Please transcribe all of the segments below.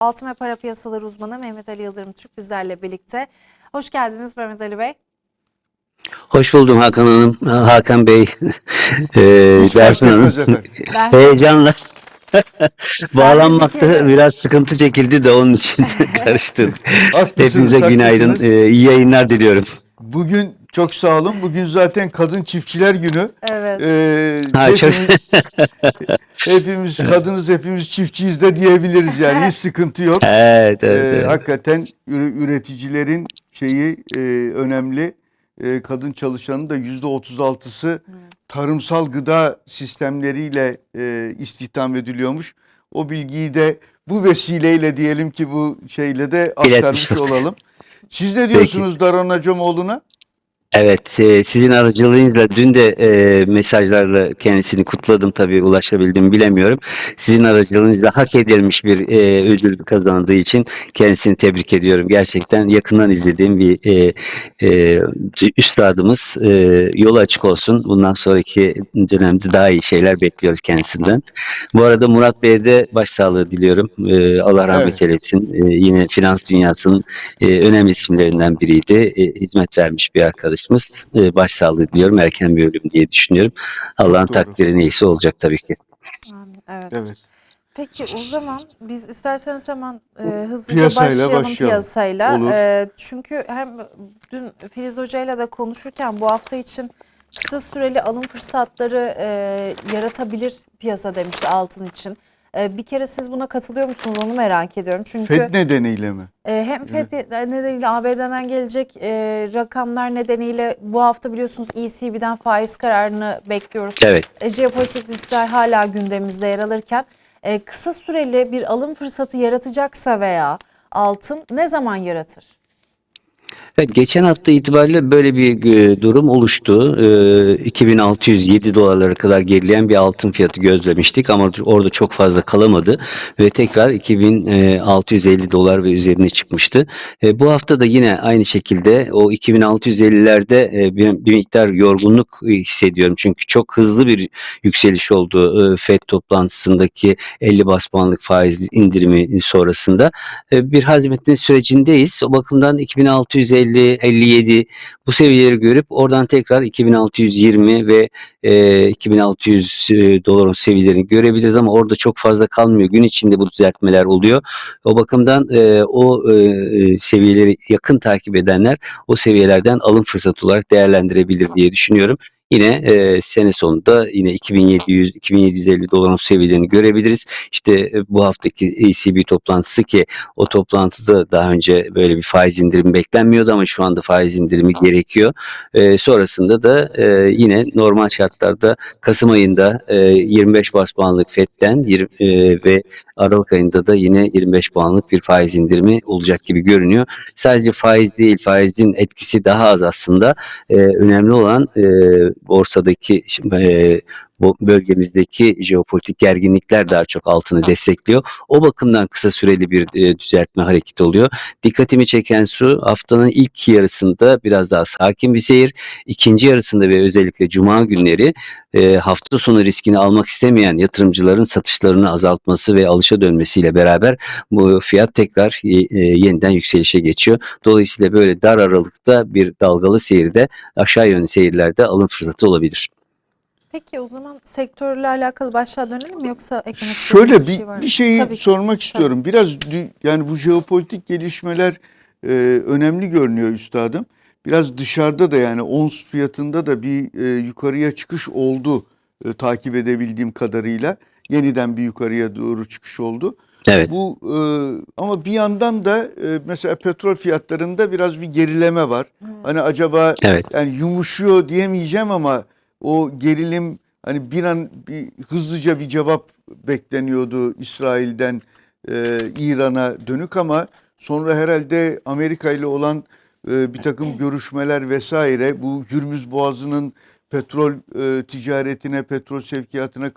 Altın ve para piyasaları uzmanı Mehmet Ali Yıldırım Türk bizlerle birlikte. Hoş geldiniz Mehmet Ali Bey. Hoş buldum Hakan Hanım, Hakan Bey, Hanım. Ben- Heyecanla bağlanmakta biraz sıkıntı çekildi de onun için. Haklısınız, Hepinize günaydın, eee, iyi yayınlar diliyorum. Bugün çok sağ olun. Bugün zaten Kadın Çiftçiler Günü. Evet. Ee, Ha, çok- hepimiz, hepimiz kadınız, hepimiz çiftçiyiz de diyebiliriz yani. Hiç sıkıntı yok. Evet, evet, Ee, evet. hakikaten ür- üreticilerin şeyi e, önemli. E, kadın çalışanın da yüzde otuz altısı tarımsal gıda sistemleriyle e, istihdam ediliyormuş. O bilgiyi de bu vesileyle diyelim ki bu şeyle de aktarmış İletmiş olalım. Siz ne diyorsunuz Daron Acemoğlu'na? Evet, eee, sizin aracılığınızla dün de eee, mesajlarla kendisini kutladım tabii ulaşabildim bilemiyorum. Sizin aracılığınızla hak edilmiş bir eee, ödül kazandığı için kendisini tebrik ediyorum. Gerçekten yakından izlediğim bir eee, eee, üstadımız. Yolu açık olsun. Bundan sonraki dönemde daha iyi şeyler bekliyoruz kendisinden. Bu arada Murat Bey'e de başsağlığı diliyorum. Allah rahmet eylesin. Eee, yine finans dünyasının e, önemli isimlerinden biriydi. E, hizmet vermiş bir arkadaşımız. E, başsağlığı diliyorum. Erken bir ölüm diye düşünüyorum. Allah'ın doğru. takdiri neyse olacak tabii ki. Evet. Evet. Peki o zaman biz isterseniz hemen e, hızlıca Piyasayla başlayalım, başlayalım. piyasayla. Olur. E, çünkü hem dün Filiz Hoca'yla da konuşurken bu hafta için kısa süreli alım fırsatları e, yaratabilir piyasa demişti altın için. E, bir kere siz buna katılıyor musunuz onu merak ediyorum. Çünkü Fed nedeniyle mi? e, hem FED nedeniyle ABD'den gelecek e, rakamlar nedeniyle bu hafta biliyorsunuz ECB'den faiz kararını bekliyoruz. Evet. E, jeopolitik riskler hala gündemimizde yer alırken e, kısa süreli bir alım fırsatı yaratacaksa veya altın ne zaman yaratır? Evet, geçen hafta itibariyle böyle bir e, durum oluştu. E, 2607 dolarlara kadar gerileyen bir altın fiyatı gözlemiştik ama orada çok fazla kalamadı ve tekrar 2650 dolar ve üzerine çıkmıştı. E, bu hafta da yine aynı şekilde o 2650'lerde e, bir, bir miktar yorgunluk e, hissediyorum. Çünkü çok hızlı bir yükseliş oldu e, FED toplantısındaki 50 bas puanlık faiz indirimi sonrasında. E, bir hazmetme sürecindeyiz. O bakımdan 2650 57 bu seviyeleri görüp oradan tekrar 2620 ve e, 2600 e, doların seviyelerini görebiliriz ama orada çok fazla kalmıyor. Gün içinde bu düzeltmeler oluyor. O bakımdan e, o e, seviyeleri yakın takip edenler o seviyelerden alım fırsatı olarak değerlendirebilir diye düşünüyorum. Yine e, sene sonunda yine 2700 2750 doların seviyelerini görebiliriz. İşte e, bu haftaki ECB toplantısı ki o toplantıda daha önce böyle bir faiz indirimi beklenmiyordu ama şu anda faiz indirimi gerekiyor. E, sonrasında da e, yine normal şartlarda Kasım ayında e, 25 bas puanlık FED'den e, ve Aralık ayında da yine 25 puanlık bir faiz indirimi olacak gibi görünüyor. Sadece faiz değil, faizin etkisi daha az aslında. E, önemli olan e, borsadaki şimdi, e, bu bölgemizdeki jeopolitik gerginlikler daha çok altını destekliyor. O bakımdan kısa süreli bir e, düzeltme hareketi oluyor. Dikkatimi çeken şu haftanın ilk yarısında biraz daha sakin bir seyir. İkinci yarısında ve özellikle cuma günleri e, hafta sonu riskini almak istemeyen yatırımcıların satışlarını azaltması ve alışa dönmesiyle beraber bu fiyat tekrar e, yeniden yükselişe geçiyor. Dolayısıyla böyle dar aralıkta bir dalgalı seyirde aşağı yönlü seyirlerde alım fırsatı olabilir. Peki o zaman sektörle alakalı başlığa dönelim mi yoksa eklemek Şöyle istediğiniz bir, var mı? bir şeyi Tabii ki. sormak istiyorum. Biraz yani bu jeopolitik gelişmeler e, önemli görünüyor üstadım. Biraz dışarıda da yani ons fiyatında da bir e, yukarıya çıkış oldu e, takip edebildiğim kadarıyla. Yeniden bir yukarıya doğru çıkış oldu. Evet. Bu e, ama bir yandan da e, mesela petrol fiyatlarında biraz bir gerileme var. Hani acaba Evet. yani yumuşuyor diyemeyeceğim ama o gerilim hani bir an bir hızlıca bir cevap bekleniyordu İsrail'den e, İran'a dönük ama sonra herhalde Amerika ile olan e, bir takım görüşmeler vesaire bu Hürmüz Boğazı'nın petrol e, ticaretine, petrol sevkiyatına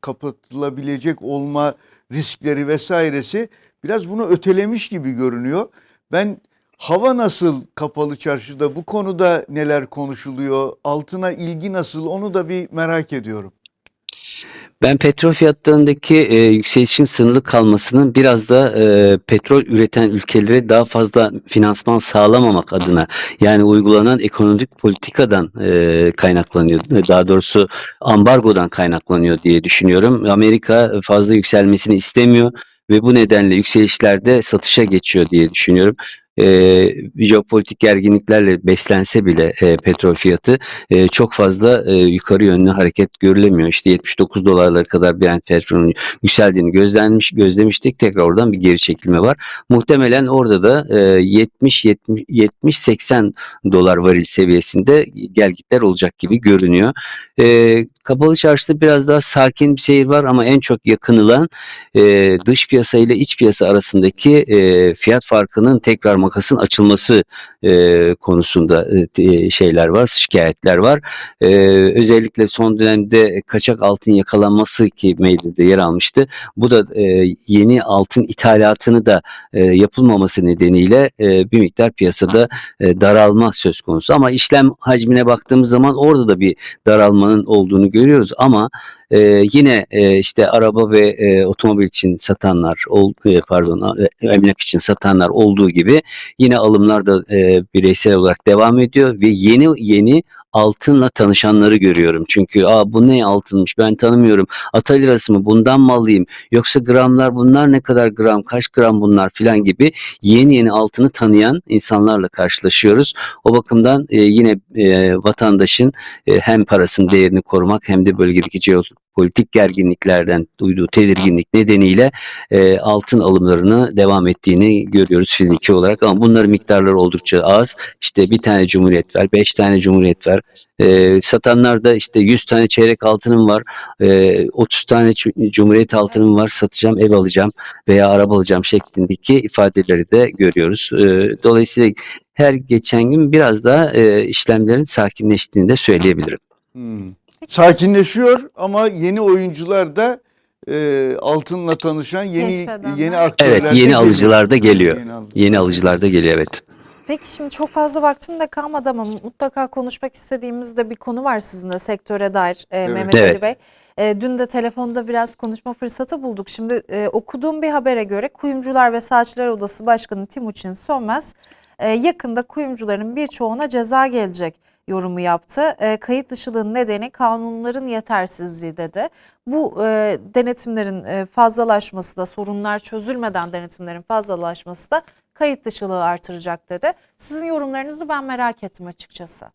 kapatılabilecek olma riskleri vesairesi biraz bunu ötelemiş gibi görünüyor. Ben hava nasıl kapalı çarşıda bu konuda neler konuşuluyor, altına ilgi nasıl onu da bir merak ediyorum. Ben petrol fiyatlarındaki e, yükselişin sınırlı kalmasının biraz da e, petrol üreten ülkelere daha fazla finansman sağlamamak adına yani uygulanan ekonomik politikadan e, kaynaklanıyor. Daha doğrusu ambargodan kaynaklanıyor diye düşünüyorum. Amerika fazla yükselmesini istemiyor ve bu nedenle yükselişlerde satışa geçiyor diye düşünüyorum. E, jeopolitik gerginliklerle beslense bile e, petrol fiyatı e, çok fazla e, yukarı yönlü hareket görülemiyor. İşte 79 dolarlara kadar Brent petrolün yükseldiğini gözlenmiş gözlemiştik. Tekrar oradan bir geri çekilme var. Muhtemelen orada da e, 70 70 70 80 dolar varil seviyesinde gelgitler olacak gibi görünüyor. E, kapalı çarşıda biraz daha sakin bir seyir var ama en çok yakınılan e, dış piyasa ile iç piyasa arasındaki e, fiyat farkının tekrar makasın açılması e, konusunda e, şeyler var, şikayetler var. E, özellikle son dönemde kaçak altın yakalanması ki medyada yer almıştı. Bu da e, yeni altın ithalatını da e, yapılmaması nedeniyle e, bir miktar piyasada e, daralma söz konusu. Ama işlem hacmine baktığımız zaman orada da bir daralmanın olduğunu görüyoruz. Ama e, yine e, işte araba ve e, otomobil için satanlar, ol, e, pardon e, emlak için satanlar olduğu gibi yine alımlar da e, bireysel olarak devam ediyor ve yeni yeni altınla tanışanları görüyorum. Çünkü Aa, bu ne altınmış ben tanımıyorum. Ata mı bundan mı alayım yoksa gramlar bunlar ne kadar gram kaç gram bunlar filan gibi yeni yeni altını tanıyan insanlarla karşılaşıyoruz. O bakımdan e, yine e, vatandaşın e, hem parasının değerini korumak hem de bölgedeki jeopolitik gerginliklerden duyduğu tedirginlik nedeniyle e, altın alımlarını devam ettiğini görüyoruz fiziki olarak ama bunların miktarları oldukça az. İşte bir tane cumhuriyet var, beş tane cumhuriyet var. E, satanlar da işte 100 tane çeyrek altınım var, e, 30 tane cu- cumhuriyet altınım var, satacağım, ev alacağım veya araba alacağım şeklindeki ifadeleri de görüyoruz. E, dolayısıyla her geçen gün biraz daha e, işlemlerin sakinleştiğini de söyleyebilirim. Hmm. Sakinleşiyor ama yeni oyuncular da e, altınla tanışan yeni Keşfedenler. yeni aktörler Evet, de yeni geliyor. alıcılar da geliyor. Yeni alıcılar da geliyor evet. Peki şimdi çok fazla vaktim de kalmadı ama mutlaka konuşmak istediğimiz de bir konu var sizinle sektöre dair e, Mehmet Ali Evet. Bey. E, dün de telefonda biraz konuşma fırsatı bulduk. Şimdi e, okuduğum bir habere göre Kuyumcular ve Saatçiler Odası Başkanı Timuçin Sönmez e, yakında kuyumcuların birçoğuna ceza gelecek yorumu yaptı. E, kayıt dışılığın nedeni kanunların yetersizliği dedi. Bu e, denetimlerin e, fazlalaşması da sorunlar çözülmeden denetimlerin fazlalaşması da kayıt dışılığı artıracak dedi. Sizin yorumlarınızı ben merak ettim açıkçası.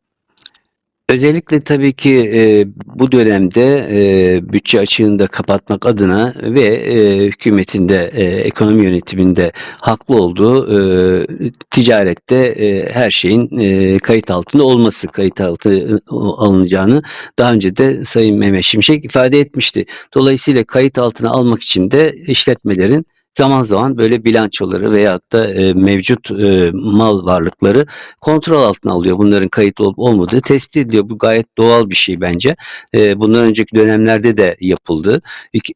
Özellikle tabii ki e, bu dönemde e, bütçe açığını da kapatmak adına ve e, hükümetin de e, ekonomi yönetiminde haklı olduğu e, ticarette e, her şeyin e, kayıt altında olması, kayıt altı alınacağını daha önce de Sayın Mehmet Şimşek ifade etmişti. Dolayısıyla kayıt altına almak için de işletmelerin zaman zaman böyle bilançoları veyahut da e, mevcut e, mal varlıkları kontrol altına alıyor. Bunların kayıt olup olmadığı tespit ediliyor. Bu gayet doğal bir şey bence. E, bundan önceki dönemlerde de yapıldı.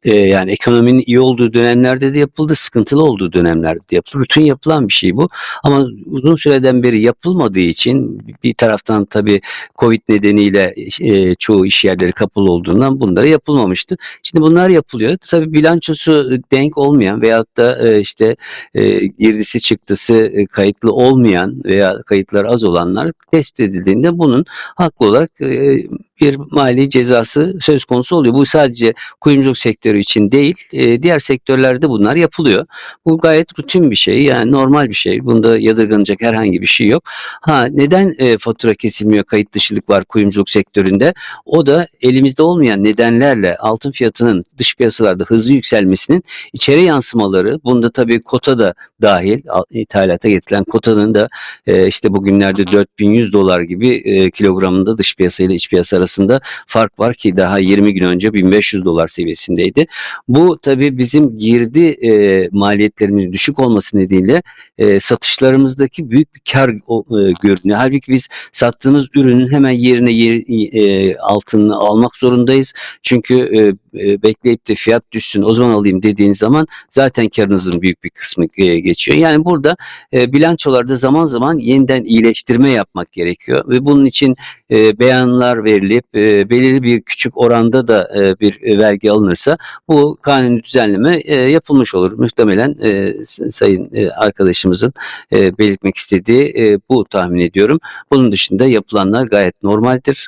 E, yani ekonominin iyi olduğu dönemlerde de yapıldı, sıkıntılı olduğu dönemlerde de yapıldı. Rutin yapılan bir şey bu. Ama uzun süreden beri yapılmadığı için bir taraftan tabii Covid nedeniyle e, çoğu iş yerleri kapalı olduğundan bunlara yapılmamıştı. Şimdi bunlar yapılıyor. Tabii bilançosu denk olmayan veyahut da e, işte e, girdisi çıktısı e, kayıtlı olmayan veya kayıtlar az olanlar tespit edildiğinde bunun haklı olarak e, bir mali cezası söz konusu oluyor. Bu sadece kuyumculuk sektörü için değil, diğer sektörlerde bunlar yapılıyor. Bu gayet rutin bir şey, yani normal bir şey. Bunda yadırganacak herhangi bir şey yok. Ha neden fatura kesilmiyor, kayıt dışılık var kuyumculuk sektöründe? O da elimizde olmayan nedenlerle altın fiyatının dış piyasalarda hızlı yükselmesinin içeri yansımaları, bunda tabii kota da dahil, al- ithalata getirilen kotanın da e, işte bugünlerde 4100 dolar gibi e, kilogramında dış piyasa ile iç piyasa arasında fark var ki daha 20 gün önce 1500 dolar seviyesindeydi. Bu tabii bizim girdi e, maliyetlerimizin düşük olması nedeniyle e, satışlarımızdaki büyük bir kar e, görünüyor. Halbuki biz sattığımız ürünün hemen yerine yer, e, altını almak zorundayız. Çünkü e, e, bekleyip de fiyat düşsün o zaman alayım dediğin zaman zaten karınızın büyük bir kısmı e, geçiyor. Yani burada e, bilançolarda zaman zaman yeniden iyileştirme yapmak gerekiyor ve bunun için beyanlar e, belirli bir küçük oranda da bir vergi alınırsa bu kanuni düzenleme yapılmış olur. Muhtemelen sayın arkadaşımızın belirtmek istediği bu tahmin ediyorum. Bunun dışında yapılanlar gayet normaldir.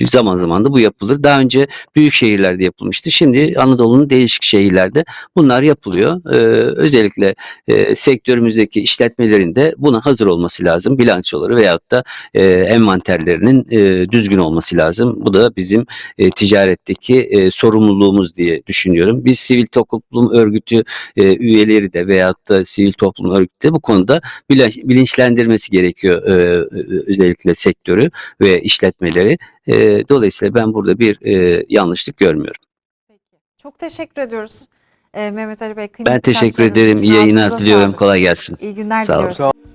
Zaman zaman da bu yapılır. Daha önce büyük şehirlerde yapılmıştı. Şimdi Anadolu'nun değişik şehirlerde bunlar yapılıyor. E, özellikle e, sektörümüzdeki işletmelerin de buna hazır olması lazım. Bilançoları veyahut da e, envanterlerinin e, düzgün olması lazım. Bu da bizim e, ticaretteki e, sorumluluğumuz diye düşünüyorum. Biz sivil toplum örgütü e, üyeleri de veyahut da sivil toplum örgütü de bu konuda bilinç- bilinçlendirmesi gerekiyor e, e, özellikle sektörü ve işletmeleri. E, dolayısıyla ben burada bir e, yanlışlık görmüyorum. Peki. Çok teşekkür ediyoruz. Ee, Mehmet Ali Bey Ben teşekkür ederim. İyi yayınlar diliyorum. Kolay gelsin. İyi günler Sağ olun. diliyoruz.